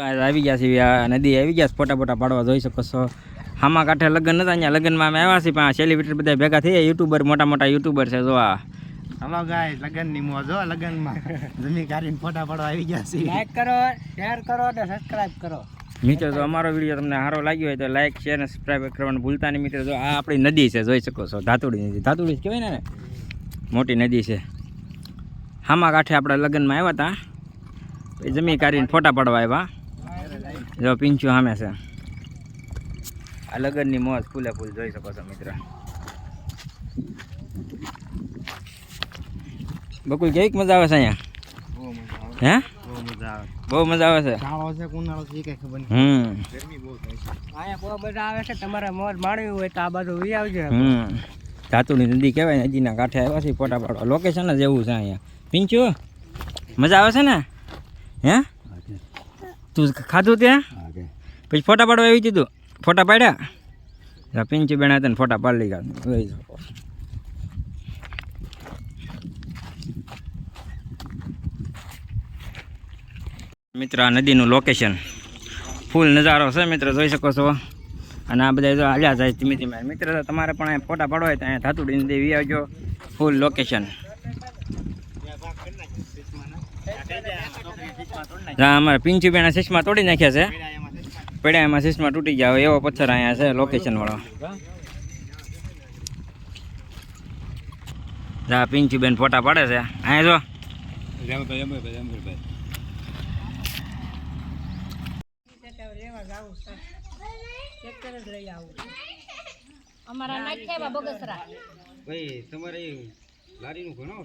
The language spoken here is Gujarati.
આવી ગયા છે આ નદી આવી ગયા છે ફોટા ફોટા પાડવા જોઈ શકો છો. હામા કાંઠે લગ્ન નતા અહીંયા લગ્નમાં અમે આવ્યા છીએ પણ આ સેલિબ્રિટી બધા ભેગા થયા યુટ્યુબર મોટા મોટા યુટ્યુબર છે જો આ. હલો ગાય લગનની મોજ હો લગનમાં જમી કાઢીને ફોટા પાડવા આવી ગયા છીએ. લાઈક કરો શેર કરો અને સબસ્ક્રાઇબ કરો. મિત્રો તો અમારો વીડિયો તમને સારો લાગ્યો હોય તો લાઈક શેર અને સબસ્ક્રાઈબ કરવાનું ભૂલતા નહીં મિત્રો. જો આ આપણી નદી છે જોઈ શકો છો ધાતુડી નદી. ધાતુડી જ કહેવાય ને મોટી નદી છે. હામા કાંઠે આપણે લગ્નમાં આવ્યા હતા. જમી કાઢીને ફોટા પાડવા આવ્યા. જો પિંચુ સામે છે. આ લગનની મોજ ફૂલે ફૂલ જોઈ શકો છો મિત્ર. બકુલ કેવીક મજા આવે છે અહીંયા? બહુ મજા આવે. હે? બહુ મજા આવે. બહુ મજા આવે છે? શાળો છે છે કઈ ખબર નહીં ગરમી બહુ થાય છે. અહીંયા બહુ બધા આવે છે તમારે મોજ માણવી હોય તો આ બાજુ વી આવજો. હમ. ધાતુની નદી કહેવાય નદીના કાંઠે આવ્યા છે ફોટા પાડવા. લોકેશન જ એવું છે અહીંયા. પિંચુ મજા આવે છે ને? હે? તું ખાધું ત્યાં? પછી ફોટા પાડવા આવી દીધું ફોટા પાડ્યા? પિંચી બેન હતા ને ફોટા પાડી જોઈ મિત્ર આ નદીનું લોકેશન ફૂલ નજારો છે મિત્ર જોઈ શકો છો. અને આ બધા જો હાલ્યા જાય ધીમે ધીમે મિત્ર તમારે પણ ફોટા પાડવા હોય તો અહીંયા ધાતુડીની દેવી આવજો. ફૂલ લોકેશન અમારે પિંચી બેના ચશ્મા તોડી નાખ્યા છે. પડ્યા એમાં ચશ્મા તૂટી ગયા હોય એવો પથ્થર અહીંયા છે લોકેશન વાળો. જા પિંચી બેન ફોટા પાડે છે. અહીંયા જો. અમારા નાખ્યા બગસરા. ભાઈ તમારે લારીનું ઘણો